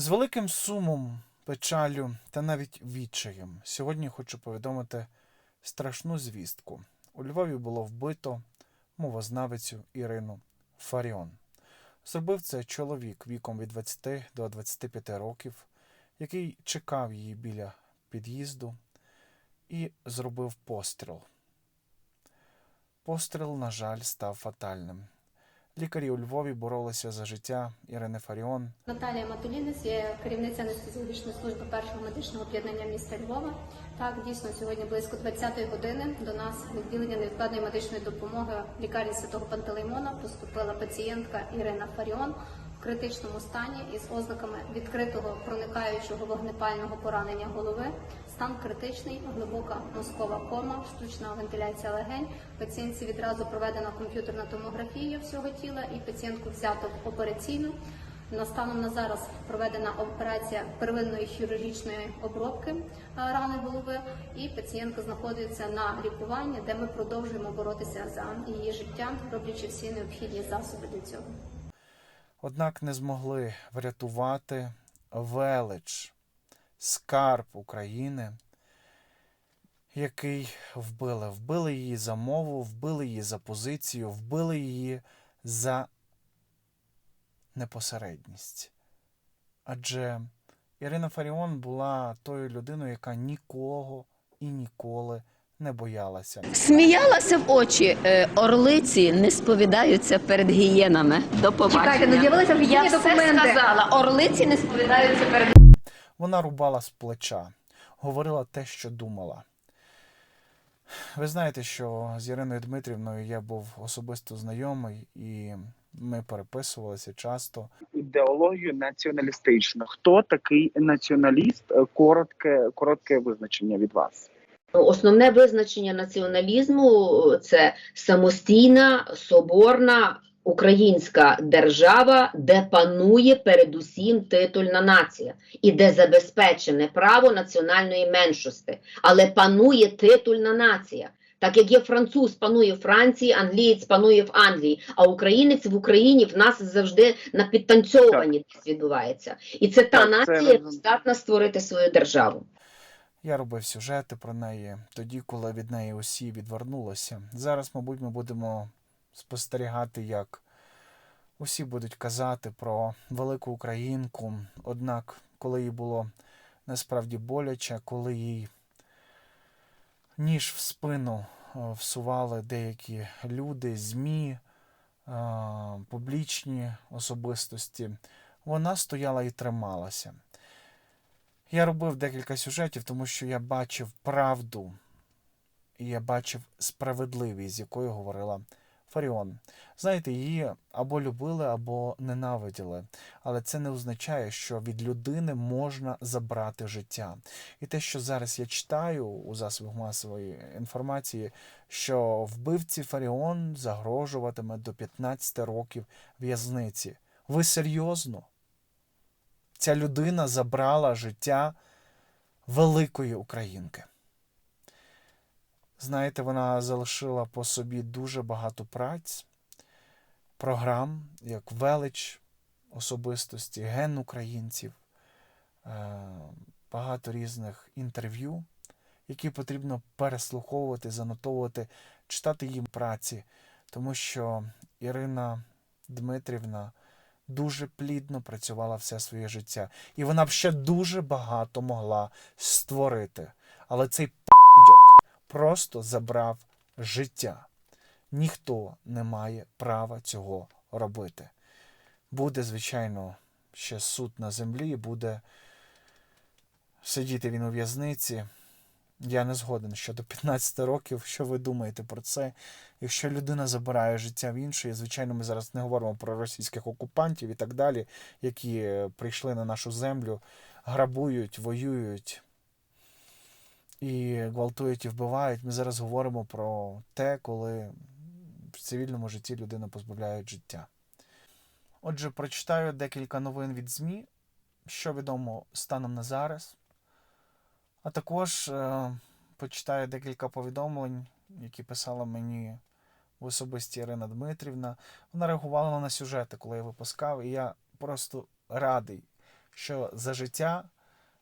З великим сумом, печалю та навіть відчаєм сьогодні хочу повідомити страшну звістку. У Львові було вбито мовознавицю Ірину Фаріон. Зробив це чоловік віком від 20 до 25 років, який чекав її біля під'їзду і зробив постріл. Постріл, на жаль, став фатальним. Лікарі у Львові боролися за життя Ірини Фаріон, Наталія Матулінець є керівниця анестезіологічної служби першого медичного об'єднання міста Львова. Так, дійсно, сьогодні близько 20-ї години до нас відділення невідкладної медичної допомоги лікарні святого Пантелеймона поступила пацієнтка Ірина Фаріон критичному стані із ознаками відкритого проникаючого вогнепального поранення голови. Стан критичний, глибока мозкова кома, штучна вентиляція легень. Пацієнтці відразу проведена комп'ютерна томографія всього тіла, і пацієнтку взято в операційну. На на зараз проведена операція первинної хірургічної обробки е, рани голови, і пацієнтка знаходиться на лікуванні, де ми продовжуємо боротися за її життя, роблячи всі необхідні засоби для цього. Однак не змогли врятувати велич, скарб України, який вбили. Вбили її за мову, вбили її за позицію, вбили її за непосередність. Адже Ірина Фаріон була тою людиною, яка нікого і ніколи не боялася. Сміялася в очі. Е, Орлиці не сповідаються перед гієнами. До побачення. Чекайте, ну з'явилися офіційні Я все документи. сказала. Орлиці не сповідаються перед Вона рубала з плеча, говорила те, що думала. Ви знаєте, що з Іриною Дмитрівною я був особисто знайомий, і ми переписувалися часто. ідеологію націоналістичну. Хто такий націоналіст? Коротке, коротке визначення від вас. Основне визначення націоналізму це самостійна, соборна українська держава, де панує передусім титульна нація і де забезпечене право національної меншості, але панує титульна нація. Так як є француз, панує в Франції, англієць панує в Англії, а українець в Україні в нас завжди на підтанцьовані відбувається. І це та Так, нація, яка здатна створити свою державу. Я робив сюжети про неї тоді, коли від неї усі відвернулися. Зараз, мабуть, ми будемо спостерігати, як усі будуть казати про велику українку. Однак, коли їй було насправді боляче, коли їй ніж в спину е, всували деякі люди, ЗМІ, е, публічні особистості, вона стояла і трималася. Я робив декілька сюжетів, тому що я бачив правду і я бачив справедливість, з якою говорила Фаріон. Знаєте, її або любили, або ненавиділи. Але це не означає, що від людини можна забрати життя. І те, що зараз я читаю у засобах масової інформації, що вбивці Фаріон загрожуватиме до 15 років в'язниці. Ви серйозно? Ця людина забрала життя великої українки. Знаєте, вона залишила по собі дуже багато праць, програм, як велич особистості, ген українців, е, багато різних інтерв'ю, які потрібно переслуховувати, занотовувати, читати їм праці, тому що Ірина Дмитрівна дуже плідно працювала все своє життя. І вона б ще дуже багато могла створити. Але цей п***дьок просто забрав життя. Ніхто не має права цього робити. Буде, звичайно, ще суд на землі, буде сидіти він у в'язниці. Я не згоден щодо 15 років. Що ви думаєте про це? Якщо людина забирає життя в іншої, звичайно, ми зараз не говоримо про російських окупантів і так далі, які е, прийшли на нашу землю, грабують, воюють і гвалтують і вбивають. Ми зараз говоримо про те, коли в цивільному житті людину позбавляють життя. Отже, прочитаю декілька новин від ЗМІ, що відомо станом на зараз. А також е, почитаю декілька повідомлень, які писала мені в особисті Ірина Дмитрівна. Вона реагувала на сюжети, коли я випускав, і я просто радий, що за життя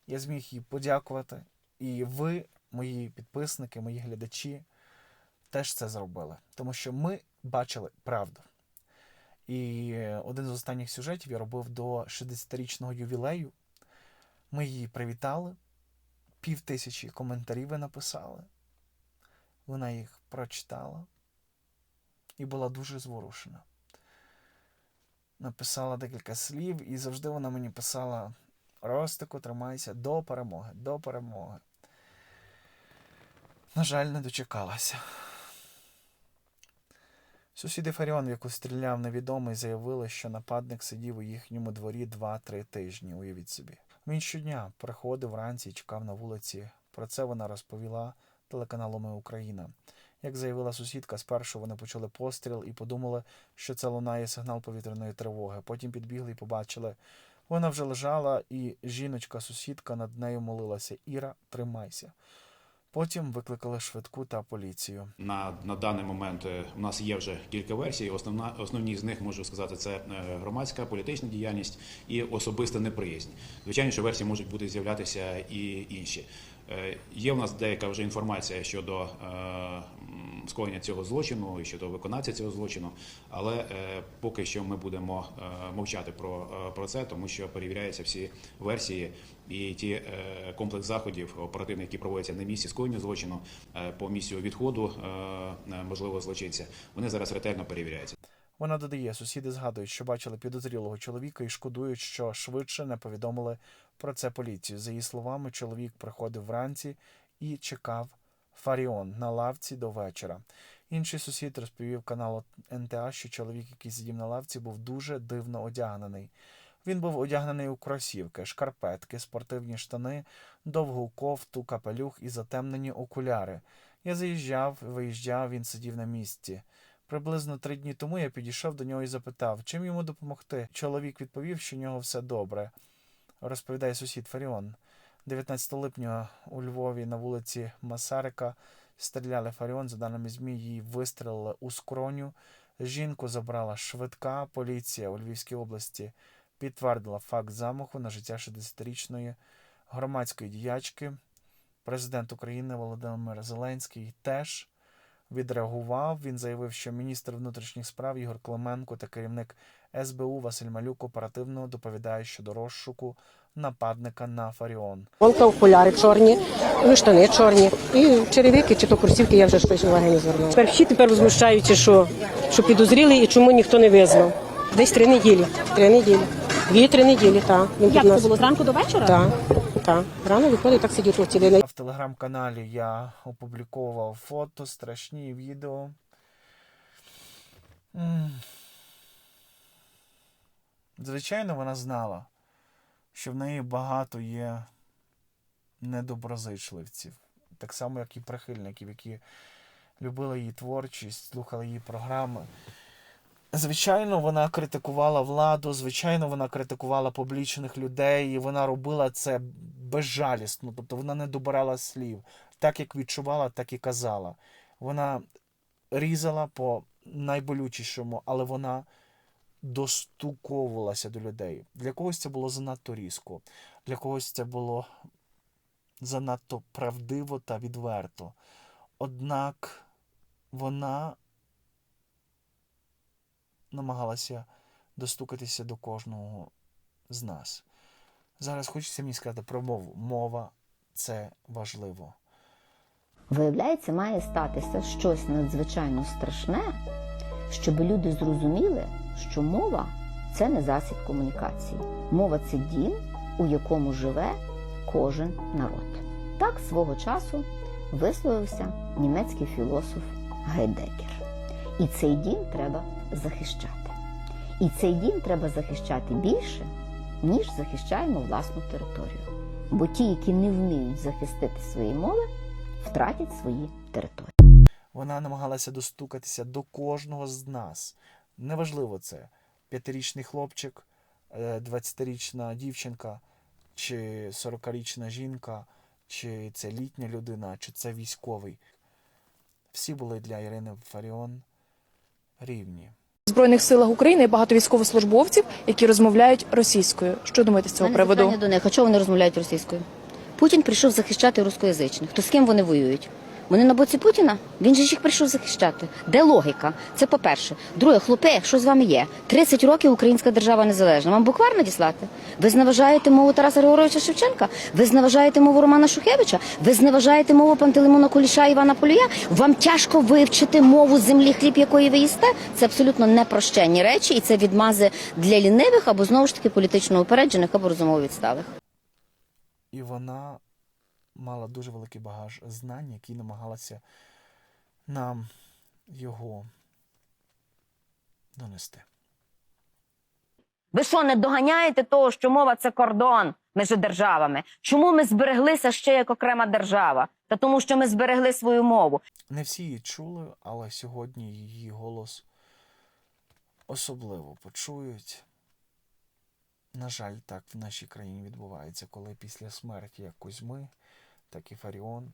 я зміг їй подякувати. І ви, мої підписники, мої глядачі, теж це зробили. Тому що ми бачили правду. І один з останніх сюжетів я робив до 60-річного ювілею. Ми її привітали, пів тисячі коментарів ви написали. Вона їх прочитала і була дуже зворушена. Написала декілька слів, і завжди вона мені писала: Ростику, тримайся до перемоги, до перемоги. На жаль, не дочекалася. Сусіди Фаріон, в яку стріляв невідомий, заявили, що нападник сидів у їхньому дворі 2-3 тижні. Уявіть собі. Він щодня приходив вранці і чекав на вулиці. Про це вона розповіла телеканалу Ми Україна. Як заявила сусідка, спершу вони почули постріл і подумали, що це лунає сигнал повітряної тривоги. Потім підбігли і побачили. Вона вже лежала, і жіночка-сусідка над нею молилася: Іра, тримайся. Потім викликали швидку та поліцію. На, на даний момент е, у нас є вже кілька версій. Основна основні з них можу сказати, це е, громадська політична діяльність і особиста неприязнь. Звичайно, що версії можуть бути з'являтися і інші. Е, Є у нас деяка вже інформація щодо е, скоєння цього злочину і щодо виконавця цього злочину, але е, поки що ми будемо мовчати про, це, тому що перевіряються всі версії і ті комплекс заходів оперативних, які проводяться на місці скоєння злочину по місцю відходу можливого злочинця, вони зараз ретельно перевіряються. Вона додає, сусіди згадують, що бачили підозрілого чоловіка і шкодують, що швидше не повідомили про це поліцію. За її словами, чоловік приходив вранці і чекав Фаріон на лавці до вечора. Інший сусід розповів каналу НТА, що чоловік, який сидів на лавці, був дуже дивно одягнений. Він був одягнений у кросівки, шкарпетки, спортивні штани, довгу кофту, капелюх і затемнені окуляри. Я заїжджав, виїжджав, він сидів на місці. Приблизно три дні тому я підійшов до нього і запитав, чим йому допомогти. Чоловік відповів, що в нього все добре. Розповідає сусід Фаріон. 19 липня у Львові на вулиці Масарика стріляли Фаріон. За даними ЗМІ, її вистрелили у скроню. Жінку забрала швидка. Поліція у Львівській області підтвердила факт замаху на життя 60-річної громадської діячки. Президент України Володимир Зеленський теж відреагував. Він заявив, що міністр внутрішніх справ Ігор Клименко та керівник СБУ Василь Малюк оперативно доповідають щодо розшуку нападника на Фаріон. Волка, окуляри чорні, ну, штани чорні, і черевики чи то курсівки, я вже щось уваги не звернула. Тепер всі тепер возмущаються, що, що підозріли і чому ніхто не визнав. Десь три неділі. Три неділі. Дві-три неділі, так. Він Як тут це нас. було зранку до вечора? Так, так. Рано виходить, так сидів тут цілий день. В телеграм-каналі я опубліковував фото, страшні відео. М. Звичайно, вона знала, що в неї багато є недоброзичливців, так само, як і прихильників, які любили її творчість, слухали її програми. Звичайно, вона критикувала владу, звичайно, вона критикувала публічних людей, і вона робила це безжалісно. Тобто вона не добирала слів. Так як відчувала, так і казала. Вона різала по найболючішому, але вона достуковувалася до людей. Для когось це було занадто різко, для когось це було занадто правдиво та відверто. Однак вона намагалася достукатися до кожного з нас. Зараз хочеться мені сказати про мову. Мова це важливо. Виявляється, має статися щось надзвичайно страшне, щоб люди зрозуміли, що мова це не засіб комунікації. Мова це дім, у якому живе кожен народ. Так свого часу висловився німецький філософ Гайдекер. І цей дім треба захищати. І цей дім треба захищати більше, ніж захищаємо власну територію. Бо ті, які не вміють захистити свої мови, втратять свої території. Вона намагалася достукатися до кожного з нас. Неважливо це п'ятирічний хлопчик, е, 20-річна дівчинка, чи 40-річна жінка, чи це літня людина, чи це військовий. Всі були для Ірини Фаріон рівні. Збройних силах України багато військовослужбовців, які розмовляють російською. Що думаєте з цього приводу? до них, а чого вони розмовляють російською? Путін прийшов захищати рускоязичних. То з ким вони воюють? Вони на боці Путіна? Він же їх прийшов захищати. Де логіка? Це по-перше. Друге, хлопе, що з вами є? 30 років українська держава незалежна. Вам буквар надіслати? Ви зневажаєте мову Тараса Григоровича Шевченка? Ви зневажаєте мову Романа Шухевича? Ви зневажаєте мову Пантелеймона Куліша Івана Полюя? Вам тяжко вивчити мову землі, хліб якої ви їсте? Це абсолютно непрощенні речі, і це відмази для лінивих або знову ж таки політично упереджених або розумово відсталих. І вона мала дуже великий багаж знань, які намагалася нам його донести. Ви що не доганяєте того, що мова це кордон між державами? Чому ми збереглися ще як окрема держава? Та тому, що ми зберегли свою мову. Не всі її чули, але сьогодні її голос особливо почують. На жаль, так в нашій країні відбувається, коли після смерті як Кузьми, так і Фаріон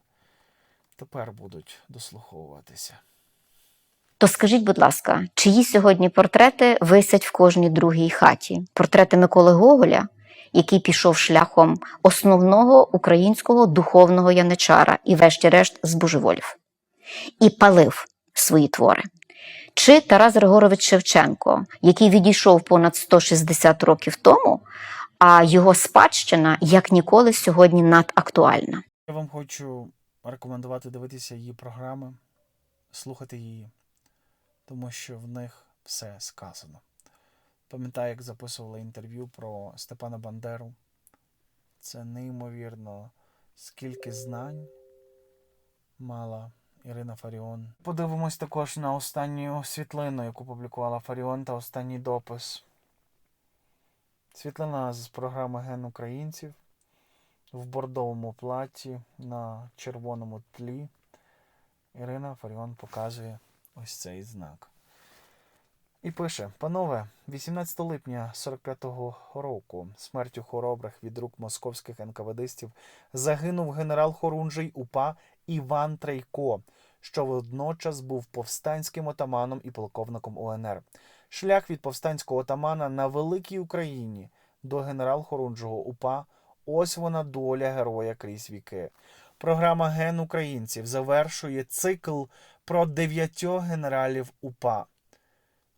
тепер будуть дослуховуватися. То скажіть, будь ласка, чиї сьогодні портрети висять в кожній другій хаті? Портрети Миколи Гоголя, який пішов шляхом основного українського духовного яничара і, врешті-решт, збожеволів, і палив свої твори. Чи Тарас Григорович Шевченко, який відійшов понад 160 років тому, а його спадщина як ніколи сьогодні надактуальна. Я вам хочу рекомендувати дивитися її програми, слухати її, тому що в них все сказано. Пам'ятаю, як записували інтерв'ю про Степана Бандеру. Це неймовірно, скільки знань мала Ірина Фаріон. Подивимось також на останню світлину, яку публікувала Фаріон, та останній допис. Світлина з програми Ген українців в бордовому платі на червоному тлі. Ірина Фаріон показує ось цей знак. І пише: Панове, 18 липня 45-го року смертю хоробрих від рук московських НКВДистів загинув генерал Хорунжий УПА Іван Трейко, що водночас був повстанським отаманом і полковником УНР. Шлях від повстанського отамана на Великій Україні до генерал Хорунжого УПА Ось вона доля героя крізь віки. Програма Ген українців завершує цикл про дев'ятьох генералів УПА.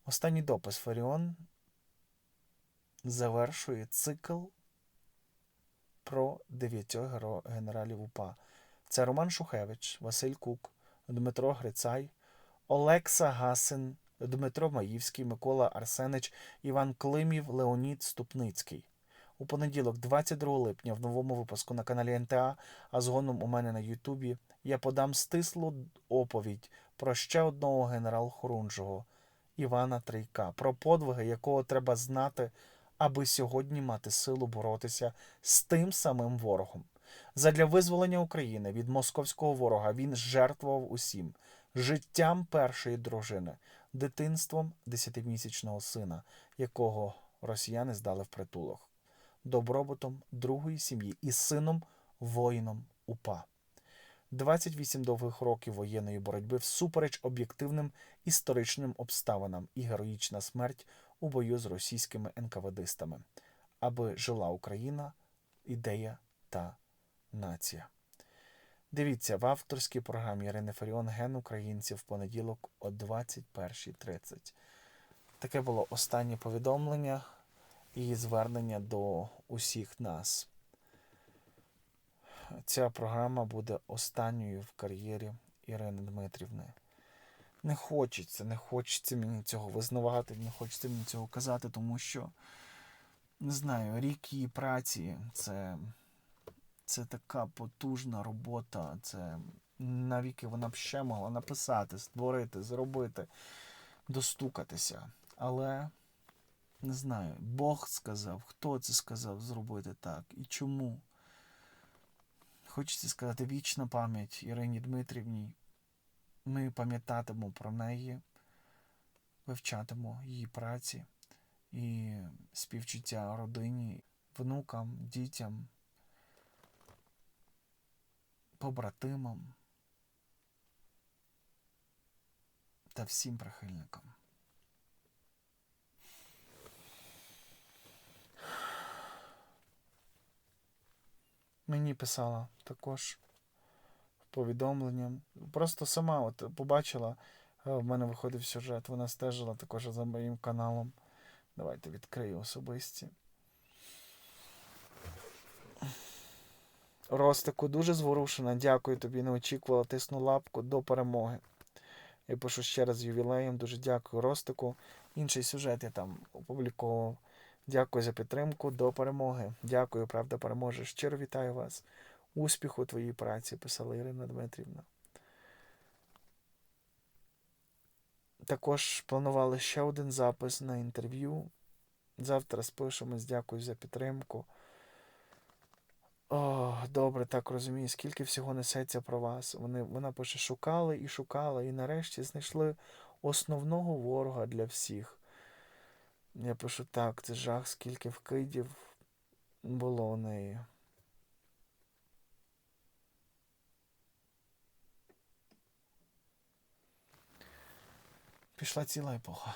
Останній допис Фаріон завершує цикл про дев'ятьох генералів УПА. Це Роман Шухевич, Василь Кук, Дмитро Грицай, Олекса Гасин, Дмитро Маївський, Микола Арсенич, Іван Климів, Леонід Ступницький. У понеділок, 22 липня, в новому випуску на каналі НТА, а згодом у мене на Ютубі, я подам стислу оповідь про ще одного генерал Хорунжого Івана Трейка, про подвиги, якого треба знати, аби сьогодні мати силу боротися з тим самим ворогом. Задля визволення України від московського ворога він жертвував усім життям першої дружини, дитинством десятимісячного сина, якого росіяни здали в притулок добробутом другої сім'ї і сином воїном УПА. 28 довгих років воєнної боротьби всупереч об'єктивним історичним обставинам і героїчна смерть у бою з російськими НКВДистами, аби жила Україна, ідея та нація. Дивіться в авторській програмі Ірини Фаріон Ген українців в понеділок о 21.30. Таке було останнє повідомлення і звернення до усіх нас. Ця програма буде останньою в кар'єрі Ірини Дмитрівни. Не хочеться, не хочеться мені цього визнавати, не хочеться мені цього казати, тому що, не знаю, рік її праці це, це така потужна робота. Це навіки вона б ще могла написати, створити, зробити, достукатися. Але не знаю, Бог сказав, хто це сказав зробити так і чому. Хочеться сказати вічна пам'ять Ірині Дмитрівні. Ми пам'ятатимо про неї, вивчатимо її праці і співчуття родині, внукам, дітям, побратимам та всім прихильникам. Мені писала також повідомленням. Просто сама от побачила, е, в мене виходив сюжет. Вона стежила також за моїм каналом. Давайте відкрию особисті. Ростику, дуже зворушена. Дякую тобі. Не очікувала, тисну лапку до перемоги. Я пишу ще раз ювілеєм. Дуже дякую Ростику. Інший сюжет я там опубліковував. Дякую за підтримку. До перемоги. Дякую, правда, переможе. Щиро вітаю вас. Успіху твоїй праці, писала Ірина Дмитрівна. Також планували ще один запис на інтерв'ю. Завтра спишемось. Дякую за підтримку. О, добре, так розумію, скільки всього несеться про вас. Вони, вона пише, шукали і шукали, і нарешті знайшли основного ворога для всіх. Я пишу так, це жах, скільки вкидів було у неї. Пішла ціла епоха.